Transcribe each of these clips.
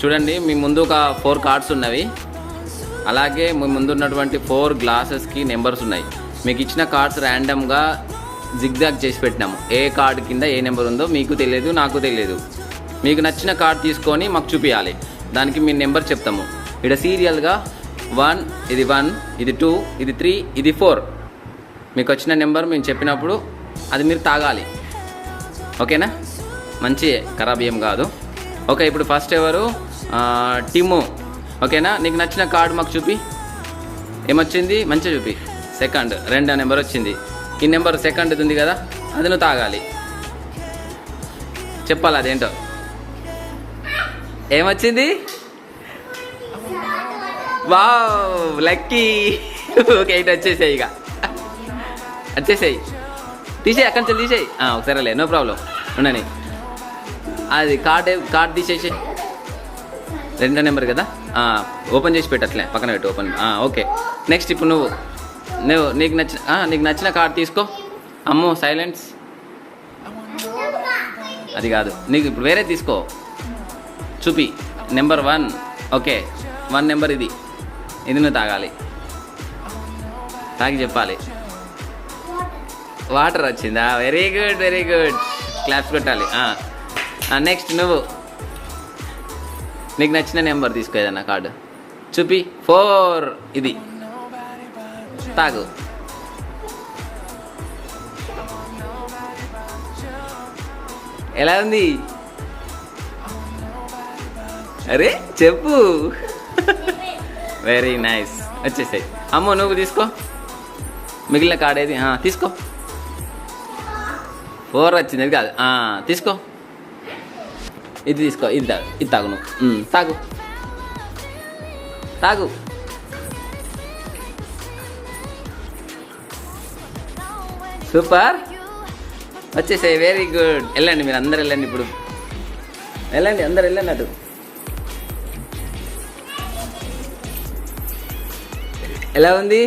చూడండి మీ ముందు ఒక ఫోర్ కార్డ్స్ ఉన్నవి. అలాగే మీ ముందు ఉన్నటువంటి ఫోర్ గ్లాసెస్కి నెంబర్స్ ఉన్నాయి. మీకు ఇచ్చిన కార్డ్స్ ర్యాండమ్గా జిగ్జాగ్ చేసి పెట్టినాము. ఏ కార్డ్ కింద ఏ నెంబర్ ఉందో మీకు తెలియదు నాకు తెలియదు. మీకు నచ్చిన కార్డ్ తీసుకొని మాకు చూపించాలి దానికి మీ నెంబర్ చెప్తాము. ఇక్కడ సీరియల్గా వన్ ఇది వన్ ఇది టూ ఇది త్రీ ఇది ఫోర్ మీకు వచ్చిన నెంబర్ మేము చెప్పినప్పుడు అది మీరు తాగాలి. ఓకేనా? మంచి ఖరాబ్ ఏం కాదు. ఓకే ఇప్పుడు ఫస్ట్ ఎవరు? ఆ, టిము ఓకేనా? నీకు నచ్చిన కార్డు మాకు చూపి. ఏమొచ్చింది? మంచిగా చూపి. సెకండ్ రెండో నెంబర్ వచ్చింది. ఈ నెంబర్ సెకండ్ ఉంది కదా అది నువ్వు తాగాలి. చెప్పాలి అదేంటో? ఏమొచ్చింది? Wow lucky. ఓకే ఇటు వచ్చేసాయి ఇక. వచ్చేసాయి. తీసేయి అక్కడి నుంచి తీసేయి. ఆ, ఒకసారి లే నో ప్రాబ్లం. ఉండని అది కార్డ్ కార్డ్ తీసేసి రెండో నెంబర్ కదా? ఓపెన్ చేసి పెట్టట్లే పక్కన పెట్టు ఓపెన్. ఓకే. నెక్స్ట్ ఇప్పుడు నువ్వు నువ్వు నీకు నచ్చిన నీకు నచ్చిన కార్డ్ తీసుకో. అమ్మో సైలెన్స్ అది కాదు. నీకు ఇప్పుడు వేరే తీసుకో. చూపి. Number one okay. One number ఇది. ఇది నువ్వు తాగాలి. తాగి చెప్పాలి. వాటర్ వచ్చిందా? Very good very good claps కొట్టాలి. నెక్స్ట్ నువ్వు. నీకు నచ్చిన నెంబర్ తీసుకో ఏదన్నా కార్డు. చూపి. ఫోర్ ఇది. తాగు. ఎలా ఉంది? అరే చెప్పు. వెరీ నైస్ వచ్చేసాయి. అమ్మో నువ్వు తీసుకో. మిగిలిన కార్డ్ ఏది? తీసుకో. ఫోర్ వచ్చింది కాదు. తీసుకో. ఇది తీసుకో ఇది తాగు ఇది తాగు నువ్వు తాగు తాగు సూపర్ వచ్చేసాయి వెరీ గుడ్ వెళ్ళండి మీరు. అందరు వెళ్ళండి ఇప్పుడు. వెళ్ళండి. అందరు వెళ్ళండి అటు. ఎలా ఉంది?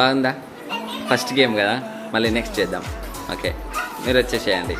బాగుందా? ఫస్ట్ గేమ్ కదా. మళ్ళీ నెక్స్ట్ చేద్దాం. ఓకే మీరు వచ్చేసేయండి.